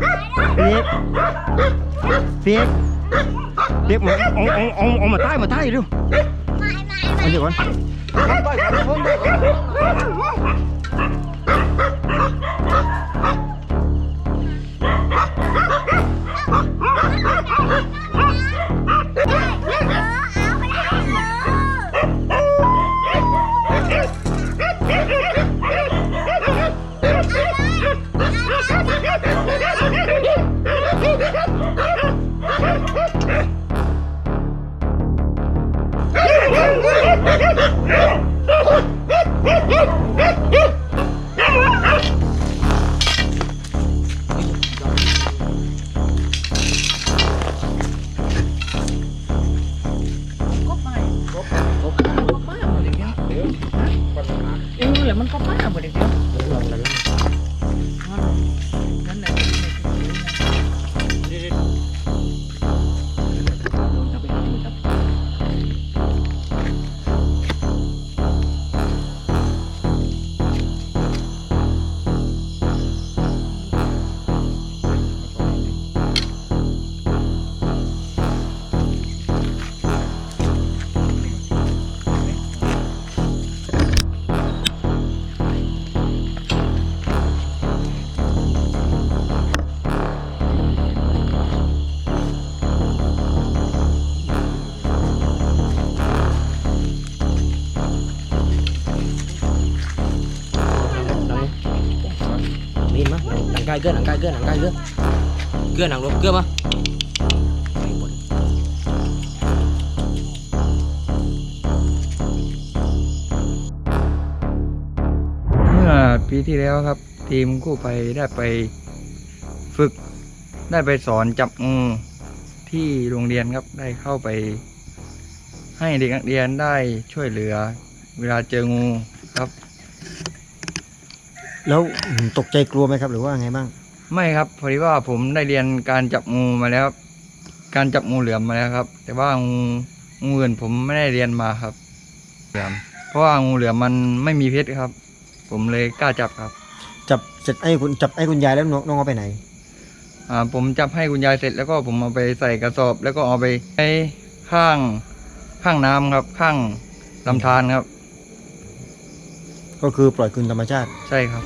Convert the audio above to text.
กเปียกเปียกมาเอาเอาเอาเอามาใต้มาใต้เร็วเอาเดี๋ยวก่อน ก็ไปก็ก็ป้า มีมั้ยหนังกายเกลือหนังกายเกลือหนังกายเกลือเกลือหนังรบเกลือมาเมื่อปีที่แล้วครับ ทีมกู้ภัยได้ไปฝึก ได้ไปสอนจับงูที่โรงเรียนครับได้เข้าไป ให้เด็กนักเรียนได้ช่วยเหลือ เวลาเจองูครับ แล้วตกใจกลัวไหมครับหรือว่าไงบ้าง ไม่ครับพอดีว่าผมได้เรียนการจับงูมาแล้วครับการจับงูเหลือมมาแล้วครับ แต่ว่างูงูอื่นผมไม่ได้เรียนมาครับเหลือมเพราะว่างูเหลือมมันไม่มีพิษครับ ผมเลยกล้าจับครับ จับเสร็จไอ้คุณจับไอ้คุณยายแล้วน้องน้องเอาไปไหนอ่าผมจับให้คุณยายเสร็จแล้วก็ผมเอาไปใส่กระสอบ แล้วก็เอาไปไว้ข้างข้างน้ำครับ ข้างลำธารครับ ก็คือปล่อยคืนธรรมชาติ ใช่ครับ